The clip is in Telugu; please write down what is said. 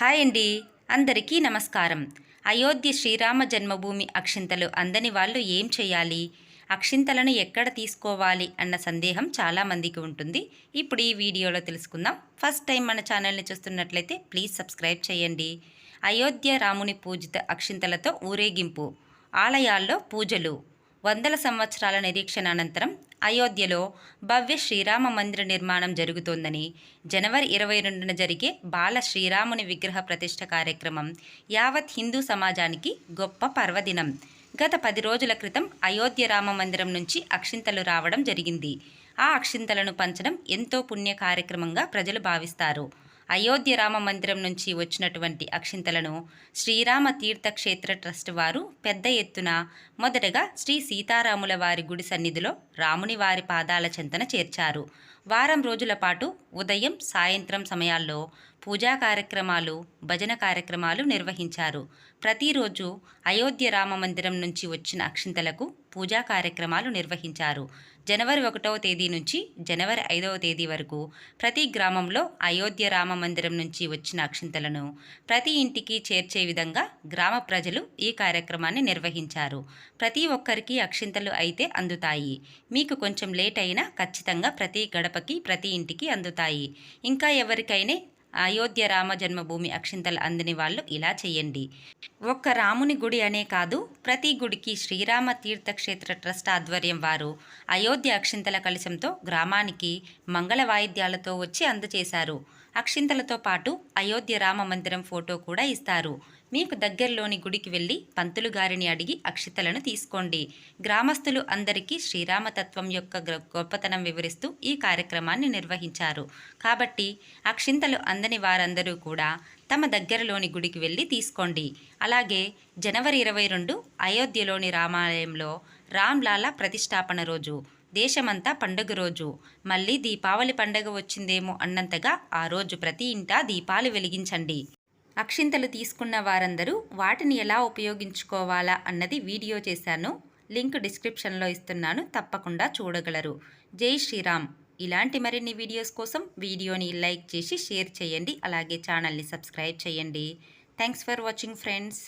హాయ్ అండి. అందరికీ నమస్కారం. అయోధ్య శ్రీరామ జన్మభూమి అక్షింతలు అందని వాళ్ళు ఏం చేయాలి? అక్షింతలను ఎక్కడ తీసుకోవాలి? అన్న సందేహం చాలామందికి ఉంటుంది. ఇప్పుడు ఈ వీడియోలో తెలుసుకుందాం. ఫస్ట్ టైం మన ఛానల్ని చూస్తున్నట్లయితే ప్లీజ్ సబ్స్క్రైబ్ చేయండి. అయోధ్య రాముని పూజిత అక్షింతలతో ఊరేగింపు. ఆలయాల్లో పూజలు. వందల సంవత్సరాల నిరీక్షణ అనంతరం అయోధ్యలో భవ్య శ్రీరామ మందిర నిర్మాణం జరుగుతోందని జనవరి ఇరవై రెండున జరిగే బాల శ్రీరాముని విగ్రహ ప్రతిష్ఠ కార్యక్రమం యావత్ హిందూ సమాజానికి గొప్ప పర్వదినం. గత పది రోజుల క్రితం అయోధ్య రామ మందిరం నుంచి అక్షింతలు రావడం జరిగింది. ఆ అక్షింతలను పంచడం ఎంతో పుణ్య కార్యక్రమంగా ప్రజలు భావిస్తారు. అయోధ్య రామ మందిరం నుంచి వచ్చినటువంటి అక్షింతలను శ్రీరామ తీర్థక్షేత్ర ట్రస్ట్ వారు పెద్ద ఎత్తున మొదటగా శ్రీ సీతారాముల వారి గుడి సన్నిధిలో రాముని వారి పాదాల చెంతన చేర్చారు. వారం రోజుల పాటు ఉదయం సాయంత్రం సమయాల్లో పూజా కార్యక్రమాలు భజన కార్యక్రమాలు నిర్వహించారు. ప్రతిరోజు అయోధ్య రామ మందిరం నుంచి వచ్చిన అక్షింతలకు పూజా కార్యక్రమాలు నిర్వహించారు. జనవరి ఒకటవ తేదీ నుంచి జనవరి ఐదవ తేదీ వరకు ప్రతి గ్రామంలో అయోధ్య రామ మందిరం నుంచి వచ్చిన అక్షింతలను ప్రతి ఇంటికి చేర్చే విధంగా గ్రామ ప్రజలు ఈ కార్యక్రమాన్ని నిర్వహించారు. ప్రతి ఒక్కరికి అక్షింతలు అయితే అందుతాయి. మీకు కొంచెం లేట్ అయినా ఖచ్చితంగా ప్రతి గడప గడపకి ప్రతి ఇంటికి అందుతాయి. ఇంకా ఎవరికైనా అయోధ్య రామ జన్మభూమి అక్షింతలు అందని వాళ్ళు ఇలా చేయండి ఒక్క రాముని గుడి అనే కాదు ప్రతి గుడికి శ్రీరామ తీర్థక్షేత్ర ట్రస్ట్ ఆధ్వర్యం వారు అయోధ్య అక్షింతల కలశంతో గ్రామానికి మంగళ వాయిద్యాలతో వచ్చి అందజేశారు. అక్షింతలతో పాటు అయోధ్య రామ మందిరం ఫోటో కూడా ఇస్తారు. మీకు దగ్గరలోని గుడికి వెళ్ళి పంతులు గారిని అడిగి అక్షితలను తీసుకోండి. గ్రామస్తులు అందరికీ శ్రీరామతత్వం యొక్క గొ- గొప్పతనం వివరిస్తూ ఈ కార్యక్రమాన్ని నిర్వహించారు. కాబట్టి అక్షింతలు అందని వారందరూ కూడా తమ దగ్గరలోని గుడికి వెళ్ళి తీసుకోండి. అలాగే జనవరి ఇరవై రెండు అయోధ్యలోని రామాలయంలో రామ్లాలా ప్రతిష్టాపన రోజు. దేశమంతా పండుగ రోజు. మళ్ళీ దీపావళి పండగ వచ్చిందేమో అన్నంతగా ఆ రోజు ప్రతి ఇంటా దీపాలు వెలిగించండి. అక్షింతలు తీసుకున్న వారందరూ వాటిని ఎలా ఉపయోగించుకోవాలా అన్నది వీడియో చేశాను. లింక్ డిస్క్రిప్షన్లో ఇస్తున్నాను తప్పకుండా చూడగలరు. జై శ్రీరామ్. ఇలాంటి మరిన్ని వీడియోస్ కోసం వీడియోని లైక్ చేసి షేర్ చేయండి అలాగే ఛానల్ని సబ్స్క్రైబ్ చేయండి. Thanks for watching friends.